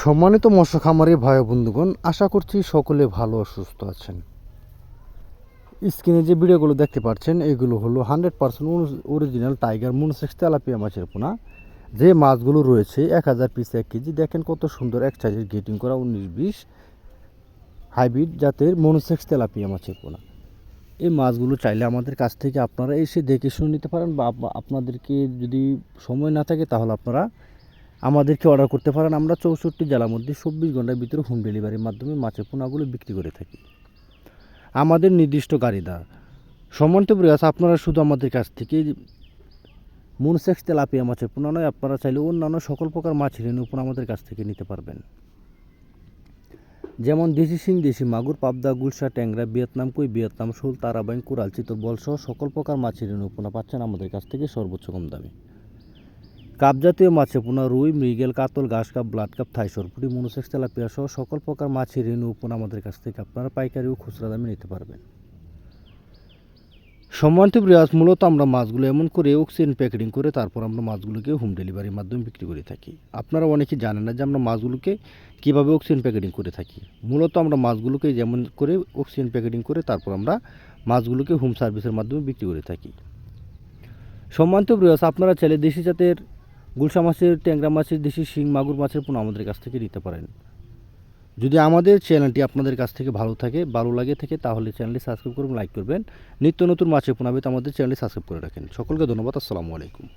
সম্মানিত মৎস্য খামারি ভাই বন্ধুগণ, আশা করছি সকলে ভালো সুস্থ আছেন। স্ক্রিনে যে ভিডিওগুলো দেখতে পাচ্ছেন, এগুলো হলো hundred percent original tiger monosex tilapia মাছের পোনা। যে মাছগুলো রয়েছে, এক হাজার পিস এক কেজি, দেখেন কত সুন্দর এক সাইজের গেটিং করা উনিশ বিশ হাইব্রিড জাতের মনোসেক্স তেলাপিয়া মাছের পোনা। এই মাছগুলো চাইলে আমাদের কাছ থেকে আপনারা এসে দেখে শুনে নিতে পারেন বা আপনাদেরকে যদি সময় না থাকে, তাহলে আপনারা আমাদেরকে অর্ডার করতে পারেন। আমরা চৌষট্টি জেলার মধ্যে চব্বিশ ঘণ্টার ভিতরে হোম ডেলিভারির মাধ্যমে মাছের পোনাগুলো বিক্রি করে থাকি। আমাদের নির্দিষ্ট গাড়িদার সম্মানিত প্রয়াস আপনারা শুধু আমাদের কাছ থেকে মনসেক্স তেলাপিয়া মাছের পোনা নয়, আপনারা চাইলে অন্যান্য সকল প্রকার মাছের পোনা আমাদের কাছ থেকে নিতে পারবেন। যেমন দেশি শিং, দেশি মাগুর, পাবদা, গুলশা, ট্যাংরা, ভিয়েতনাম, কই, ভিয়েতনাম, শোল, তারাবাইন, কোরাল চিতল বলসহ সকল প্রকার মাছের পোনা পাচ্ছেন আমাদের কাছ থেকে সর্বোচ্চ কম দামে। কাপ জাতীয় মাছে পোনা রুই, মৃগেল, কাতল, ঘাস কাপ, ব্লাড কাপ, থাই সরপুটি, মনোসেক্স, তেলাপিয়া সহ সকল প্রকার মাছের রেণু পোনা আমাদের কাছ থেকে আপনারা পাইকারি ও খুচরা দামে নিতে পারবেন। সম্মানিত প্রিয়াস মূলত আমরা মাছগুলো এমন করে অক্সিজেন প্যাকেটিং করে তারপর আমরা মাছগুলোকে হোম ডেলিভারির মাধ্যমে বিক্রি করে থাকি। আপনারা অনেকে জানেন না যে আমরা মাছগুলোকে কীভাবে অক্সিজেন প্যাকেটিং করে থাকি। মূলত আমরা মাছগুলোকে যেমন করে অক্সিজেন প্যাকেটিং করে তারপর আমরা মাছগুলোকে হোম সার্ভিসের মাধ্যমে বিক্রি করে থাকি। সম্মানিত প্রিয়াস আপনারা চাইলে দেশি জাতের গুলশা মাছের, ট্যাংরা মাছের, দেশি শিং, মাগুর মাছের পণ্য আমাদের কাছ থেকে নিতে পারেন। যদি আমাদের চ্যানেলটি আপনাদের কাছ থেকে ভালো থাকে, ভালো লাগে থাকে, তাহলে চ্যানেলটি সাবস্ক্রাইব করুন, লাইক করবেন। নিত্য নতুন মাছের পোনা আমাদের চ্যানেলটি সাবস্ক্রাইব করে রাখেন। সকলকে ধন্যবাদ, আসসালামু আলাইকুম।